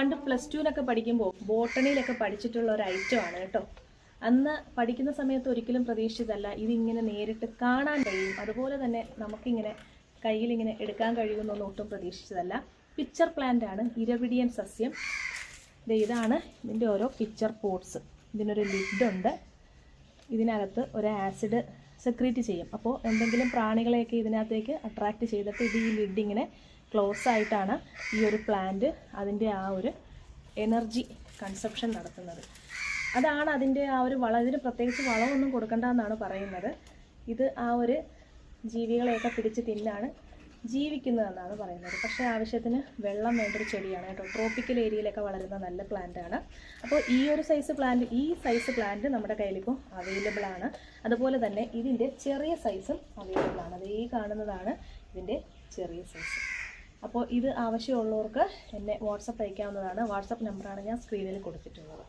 പണ്ട് പ്ലസ് ടുവിനൊക്കെ പഠിക്കുമ്പോൾ ബോട്ടണിയിലൊക്കെ പഠിച്ചിട്ടുള്ള ഒരു ഐറ്റമാണ് കേട്ടോ. അന്ന് പഠിക്കുന്ന സമയത്ത് ഒരിക്കലും പ്രതീക്ഷിച്ചതല്ല ഇതിങ്ങനെ നേരിട്ട് കാണാൻ കഴിയും. അതുപോലെ തന്നെ നമുക്കിങ്ങനെ കയ്യിൽ ഇങ്ങനെ എടുക്കാൻ കഴിയുമെന്നൊന്നും ഒട്ടും പ്രതീക്ഷിച്ചതല്ല. പിക്ചർ പ്ലാന്റ് ആണ് ഇരവിടിയൻ സസ്യം. ഇതാണ് ഇതിന്റെ ഓരോ പിക്ചർ പോർട്സ് ഇതിനൊരു ലിഡുണ്ട് ഇതിനകത്ത് ഒരു ആസിഡ് സെക്രീറ്റ് ചെയ്യും. അപ്പോൾ എന്തെങ്കിലും പ്രാണികളെയൊക്കെ ഇതിനകത്തേക്ക് അട്രാക്റ്റ് ചെയ്തിട്ട് ഇത് ഈ ലിഡ് ക്ലോസ് ആയിട്ടാണ് ഈ ഒരു പ്ലാന്റ് അതിന്റെ ആ ഒരു എനർജി കൺസപ്ഷൻ നടത്തുന്നത്. അതാണ് അതിന്റെ ആ ഒരു വളം ഇതിന് പ്രത്യേകിച്ച് വളമൊന്നും കൊടുക്കണ്ട എന്നാണ് പറയുന്നത്. ഇത് ആ ഒരു ജീവികളെയൊക്കെ പിടിച്ച് തിന്നാണ് ജീവിക്കുന്നതെന്നാണ് പറയുന്നത്. പക്ഷേ ആവശ്യത്തിന് വെള്ളം വേണ്ടൊരു ചെടിയാണ് കേട്ടോ. ട്രോപ്പിക്കൽ ഏരിയയിലൊക്കെ വളരുന്ന നല്ല പ്ലാന്റാണ് അപ്പോൾ ഈ ഒരു സൈസ് പ്ലാന്റ് ഈ സൈസ് പ്ലാന്റ് നമ്മുടെ കയ്യിലിപ്പോൾ അവൈലബിൾ ആണ്. അതുപോലെ തന്നെ ഇതിന്റെ ചെറിയ സൈസും അവൈലബിൾ ആണ്. അത് ഈ കാണുന്നതാണ് ഇതിന്റെ ചെറിയ സൈസ് അപ്പോൾ ഇത് ആവശ്യമുള്ളവർക്ക് എന്നെ വാട്സപ്പ് അയക്കാവുന്നതാണ്. വാട്സപ്പ് നമ്പറാണ് ഞാൻ സ്ക്രീനിൽ കൊടുത്തിട്ടുള്ളത്.